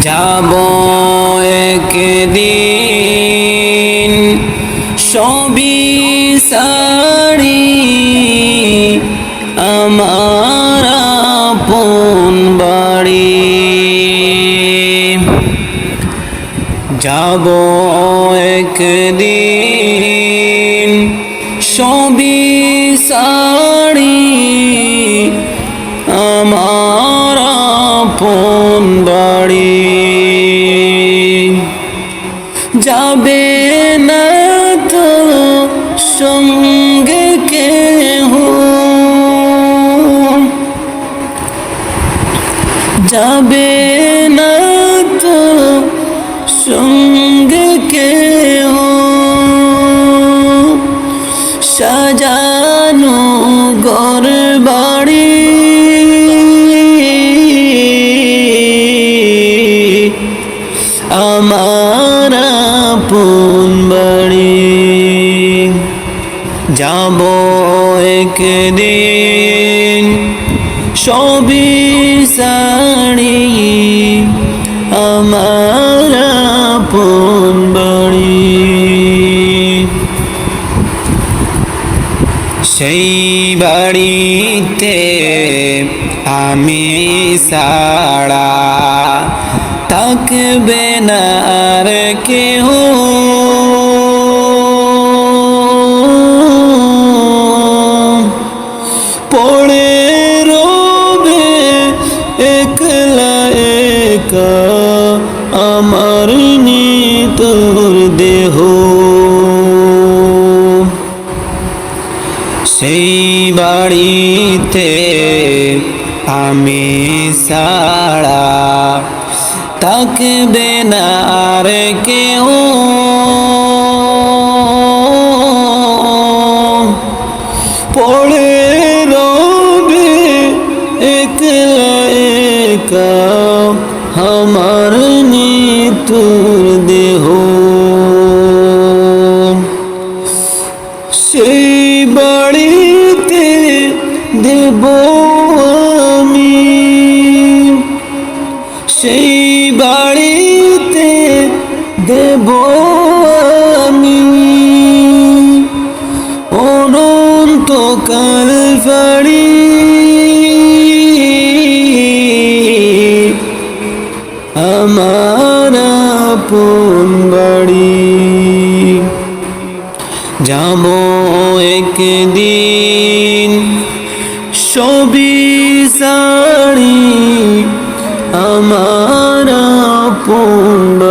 যাব একদিন সবই সারি আমার আপন বাড়ি। যাব একদিন সবই সারি আপন বাড়ি। যাবে না তো সঙ্গে কেহ। যাবে না তো সঙ্গে কেহ। সাজানো ঘর বাড়ি যাব একদিন সবই সাড়ি আমার আপন বাড়ি। সেই বাড়িতে আমি সাড়া থাকবে না আর কেহ। সেই বাড়িতে আমি সাড়া থাকবে না আর কেউ। পড়ে রবে একলা একা আমার নিতুর দেব আমি। সেই বাড়িতে দেব আমি। অনন্তকাল ফাড়ি আমার আপন বাড়ি। যাব একদিন সবই সাড়ি আমার বাড়ি